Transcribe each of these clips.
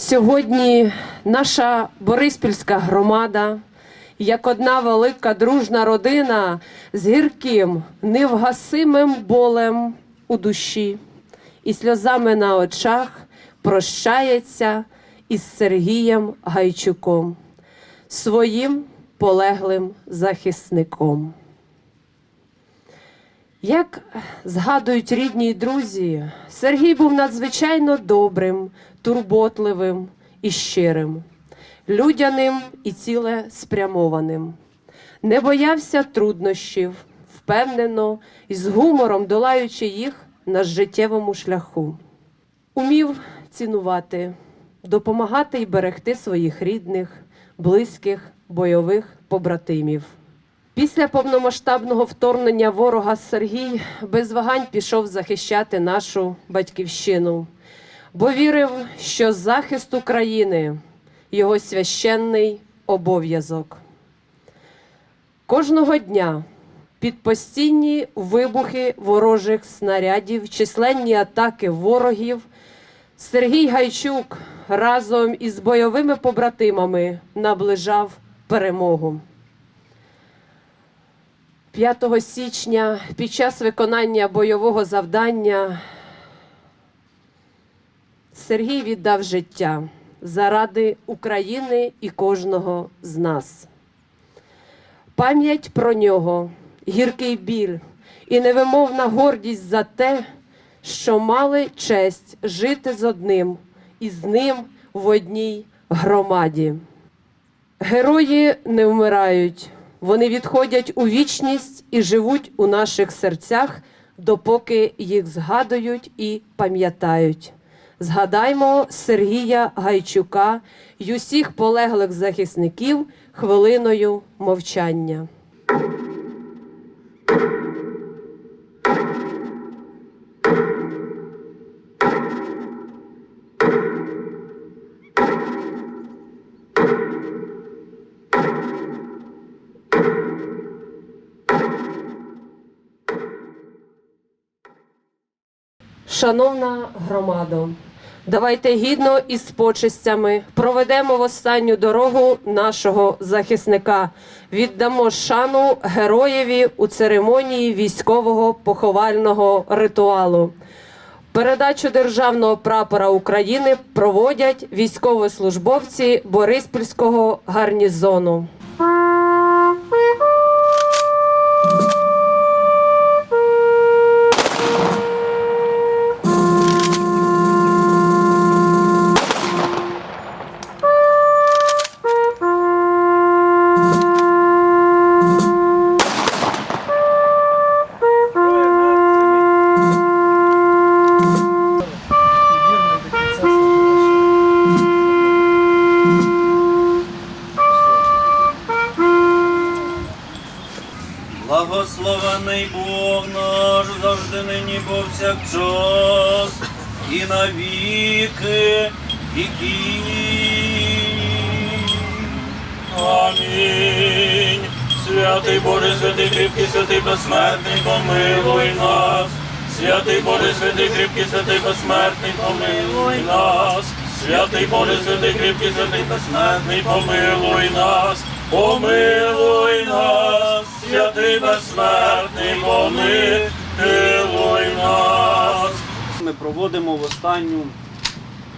Сьогодні наша Бориспільська громада, як одна велика дружна родина з гірким, невгасимим болем у душі і сльозами на очах прощається із Сергієм Гайчуком, своїм полеглим захисником. Як згадують рідні й друзі, Сергій був надзвичайно добрим, турботливим і щирим, людяним і цілеспрямованим. Не боявся труднощів, впевнено і з гумором долаючи їх на життєвому шляху. Умів цінувати, допомагати й берегти своїх рідних, близьких, бойових побратимів. Після повномасштабного вторгнення ворога Сергій без вагань пішов захищати нашу батьківщину, бо вірив, що захист України його священний обов'язок. Кожного дня під постійні вибухи ворожих снарядів, численні атаки ворогів, Сергій Гайчук разом із бойовими побратимами наближав перемогу. 5 січня під час виконання бойового завдання Сергій віддав життя заради України і кожного з нас. Пам'ять про нього, гіркий біль і невимовна гордість за те, що мали честь жити з одним і з ним в одній громаді. Герої не вмирають, вони відходять у вічність і живуть у наших серцях, допоки їх згадують і пам'ятають. Згадаймо Сергія Гайчука й усіх полеглих захисників хвилиною мовчання. Шановна громадо, давайте гідно і з почестями проведемо в останню дорогу нашого захисника. Віддамо шану героєві у церемонії військового поховального ритуалу. Передачу державного прапора України проводять військовослужбовці Бориспільського гарнізону. Благословений Бог наш завжди нині повсякчас і навіки віків. Амінь. Святий Боже, святий кріпкий, святий безсмертний, помилуй нас. Святий Боже, святий кріпкий, святий безсмертний, помилуй нас. Святий Боже, святий кріпкий, святий безсмертний, помилуй нас. Помилуй нас, святий безсмертний, помилуй нас. Ми проводимо в останню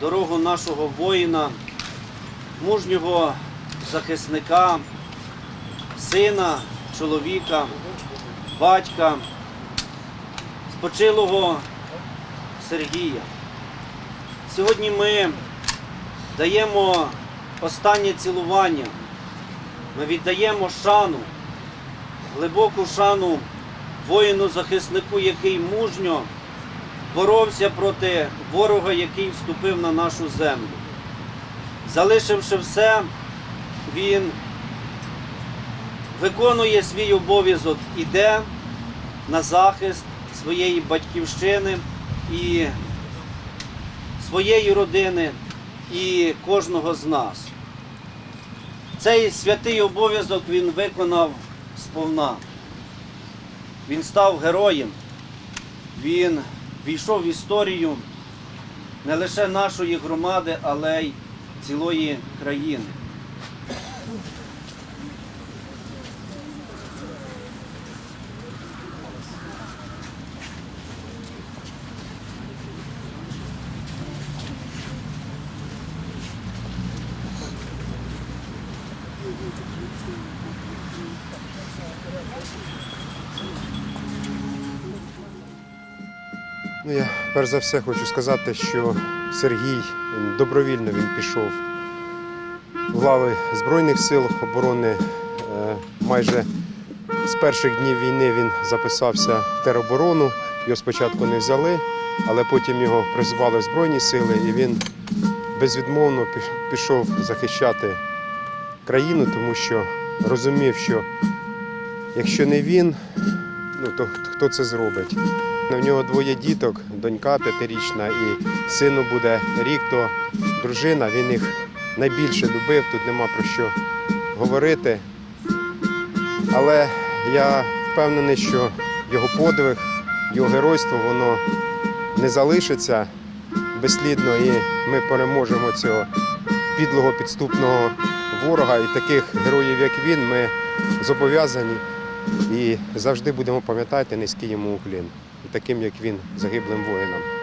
дорогу нашого воїна, мужнього захисника, сина, чоловіка, батька, спочилого Сергія. Сьогодні ми даємо останнє цілування. Ми віддаємо шану, глибоку шану воїну-захиснику, який мужньо боровся проти ворога, який вступив на нашу землю. Залишивши все, він виконує свій обов'язок, іде на захист своєї батьківщини і своєї родини і кожного з нас. Цей святий обов'язок він виконав сповна. Він став героєм, він війшов в історію не лише нашої громади, але й цілої країни. Ну, я перш за все хочу сказати, що Сергій добровільно він пішов в лави Збройних сил оборони. Е, Майже з перших днів війни він записався в тероборону. Його спочатку не взяли, але потім його призвали в Збройні сили, і він безвідмовно пішов захищати країну, тому що розумів, що якщо не він, ну то хто це зробить? У нього двоє діток, донька п'ятирічна і сину буде рік, то дружина, він їх найбільше любив, тут нема про що говорити. Але я впевнений, що його подвиг, його геройство, воно не залишиться безслідно, і ми переможемо цього підлого підступного ворога. І таких героїв, як він, ми зобов'язані і завжди будемо пам'ятати низький йому уклін, таким як він, загиблим воїнам.